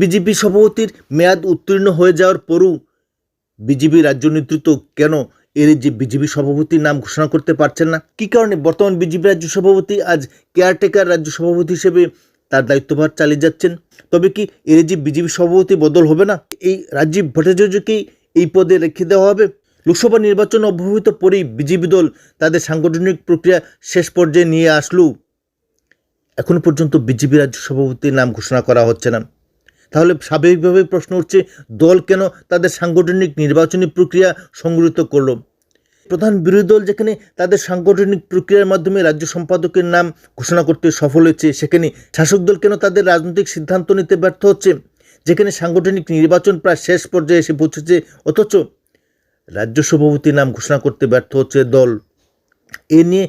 BJP সভাপতির মেয়াদ উত্তীর্ণ হয়ে যাওয়ার পরও বিজেপি রাজ্য নেতৃত্ব কেন এর যে বিজেপি সভাপতির নাম ঘোষণা করতে পারছেন না? কি কারণে? বর্তমান বিজেপি রাজ্য সভাপতি আজ কেয়ারটেকার রাজ্য সভাপতি হিসেবে তার দায়িত্বভার চালিয়ে যাচ্ছেন। তবে কি এর যে বিজেপি সভাপতি বদল হবে না? এই রাজীব ভট্টাচার্যকেই এই পদে রেখে দেওয়া হবে? লোকসভা নির্বাচন অব্যাহত পরেই বিজেপি দল তাদের সাংগঠনিক প্রক্রিয়া শেষ পর্যায়ে নিয়ে আসলেও এখনও পর্যন্ত বিজেপি রাজ্য সভাপতির নাম ঘোষণা করা হচ্ছে না। তাহলে স্বাভাবিকভাবে প্রশ্ন উঠছে, দল কেন তাদের সাংগঠনিক নির্বাচনী প্রক্রিয়া সংগঠিত করল? প্রধান বিরোধী দল যেখানে তাদের সাংগঠনিক প্রক্রিয়ার মাধ্যমে রাজ্য সম্পাদকের নাম ঘোষণা করতে সফল হয়েছে, সেখানে শাসক দল কেন তাদের রাজনৈতিক সিদ্ধান্ত নিতে ব্যর্থ হচ্ছে? যেখানে সাংগঠনিক নির্বাচন প্রায় শেষ পর্যায়ে এসে পৌঁছেছে, অথচ রাজ্য সভাপতির নাম ঘোষণা করতে ব্যর্থ হচ্ছে দল। এ নিয়ে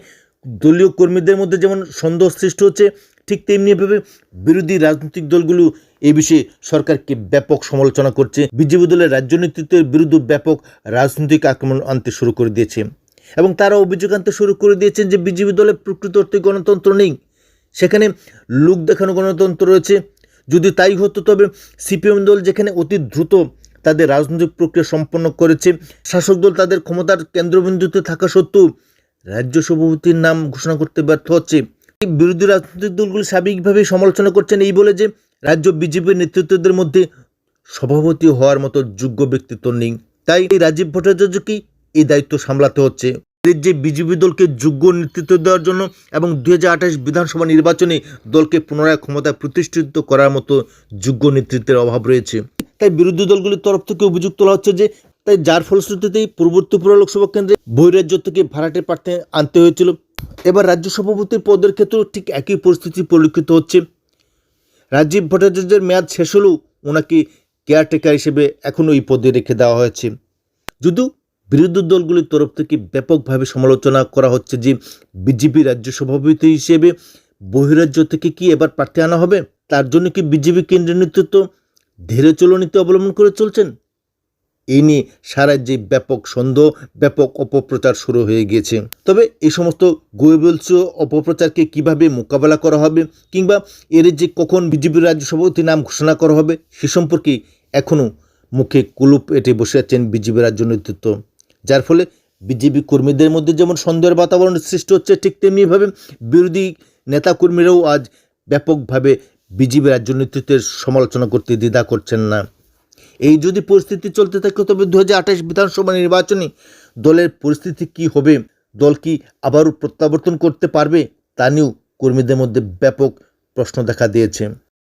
দলীয় কর্মীদের মধ্যে যেমন সন্দেহ সৃষ্টি হচ্ছে ঠিক তেমনিভাবে বিরোধী রাজনৈতিক দলগুলো এ বিষয়ে সরকারকে ব্যাপক সমালোচনা করছে। বিজেপি দলের রাজ্য নেতৃত্বের বিরুদ্ধে ব্যাপক রাজনৈতিক আক্রমণ আনতে শুরু করে দিয়েছে এবং তারা অভিযোগ আনতে শুরু করে দিয়েছেন যে বিজেপি দলের প্রকৃত অর্থে গণতন্ত্র নেই। সেখানে লোক দেখানো গণতন্ত্র রয়েছে। যদি তাই হতো তবে সিপিএম দল যেখানে অতি দ্রুত তাদের রাজনৈতিক প্রক্রিয়া সম্পন্ন করেছে, শাসক দল তাদের ক্ষমতার কেন্দ্রবিন্দুতে থাকা সত্ত্বেও রাজ্য সভাপতির নাম ঘোষণা করতে ব্যর্থ হচ্ছে। বিরোধী রাজনৈতিক দলগুলি স্বাভাবিকভাবেই সমালোচনা করছেন এই বলে যে রাজ্য বিজেপির নেতৃত্বদের মধ্যে সভাপতি হওয়ার মতো যোগ্য ব্যক্তিত্ব নেই। তাই এই রাজীব ভট্টাচার্যকেই এই দায়িত্ব সামলাতে হচ্ছে। যে বিজেপি দলকে যোগ্য নেতৃত্ব দেওয়ার জন্য এবং দুই হাজার আঠাশ বিধানসভা নির্বাচনে দলকে পুনরায় ক্ষমতায় প্রতিষ্ঠিত করার মতো যোগ্য নেতৃত্বের অভাব রয়েছে। তাই বিরোধী দলগুলির তরফ থেকে অভিযোগ তোলা হচ্ছে যে, তাই যার ফলশ্রুতিতেই পূর্ব ত্রিপুরা লোকসভা কেন্দ্রে বহিরাজ্য থেকে ভাড়াটে প্রার্থী আনতে হয়েছিল। এবার রাজ্য সভাপতির পদের ক্ষেত্রেও ঠিক একই পরিস্থিতি পরিলক্ষিত হচ্ছে। রাজীব ভট্টাচার্যের মেয়াদ শেষ হলেও ওনাকে কেয়ারটেকার হিসেবে এখনও এই পদে রেখে দেওয়া হয়েছে। যদিও বিরোধী দলগুলির তরফ থেকে ব্যাপকভাবে সমালোচনা করা হচ্ছে যে বিজেপি রাজ্য সভাপতি হিসেবে বহিরাজ্য থেকে কি এবার প্রার্থী আনা হবে? তার জন্য কি বিজেপি কেন্দ্রীয় নেতৃত্ব ধীরে চলনীতি অবলম্বন করে চলছেন? এই নিয়ে সারা যে ব্যাপক সন্দেহ, ব্যাপক অপপ্রচার শুরু হয়ে গিয়েছে। তবে এই সমস্ত গোয়েবলস অপপ্রচারকে কীভাবে মোকাবেলা করা হবে কিংবা এর যে কখন বিজেপির রাজ্য সভাপতি নাম ঘোষণা করা হবে, সে সম্পর্কে এখনও মুখে কুলুপ এটে বসে আছেন বিজেপি রাজ্য নেতৃত্ব। যার ফলে বিজেপি কর্মীদের মধ্যে যেমন সন্দেহের বাতাবরণ সৃষ্টি হচ্ছে, ঠিক তেমনিভাবে বিরোধী নেতাকর্মীরাও আজ ব্যাপকভাবে বিজেপি রাজ্য নেতৃত্বের সমালোচনা করতে দ্বিধা করছেন না। এই যদি পরিস্থিতি চলতে থাকে, তবে দু হাজার আঠাশ বিধানসভা নির্বাচনে দলের পরিস্থিতি কি হবে? দল কি আবারও প্রত্যাবর্তন করতে পারবে? তা নিয়েও কর্মীদের মধ্যে ব্যাপক প্রশ্ন দেখা দিয়েছে।